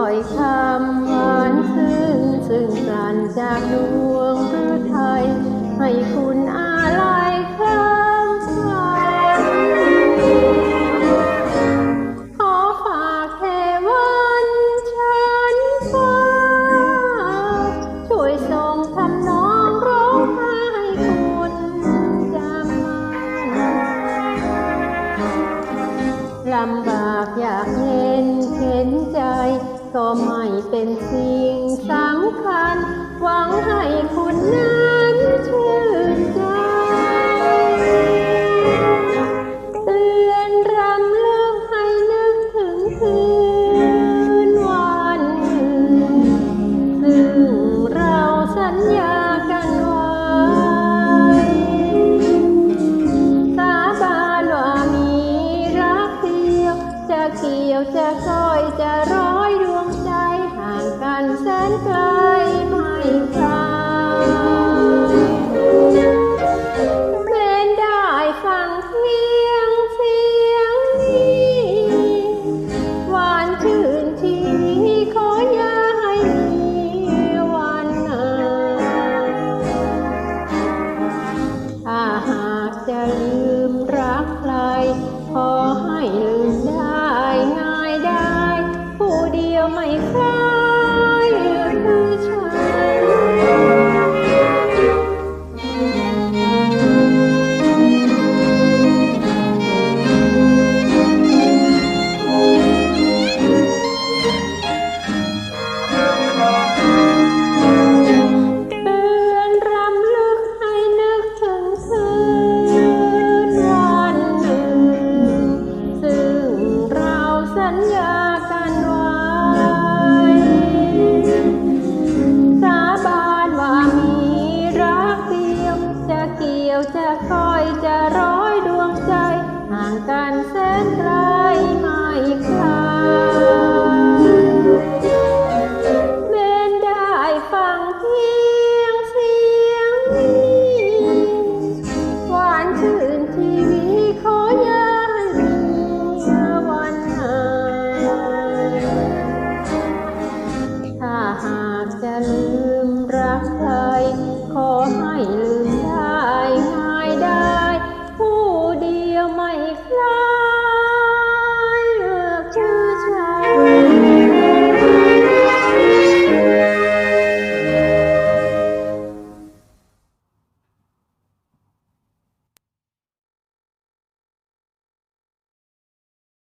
ถ้อยคำหวานซึ้งซึ่งการจากดวงฤทัยให้คุณ ก็ไม่เป็นสิ่งสำคัญ หวังให้คุณนั้นชื่นใจเตือนรำเลิกให้นึกถึงคืนวันซึ่งเราสัญญากันไว้สาบานว่ามีรักเดียวจะเกี่ยวจะก้อยจะ ใกลไม่คลางแไดฟังเสียงเสียงนี้หวานชื่นทีขออย่าให้มีวันนาถ้าหากจะลืม that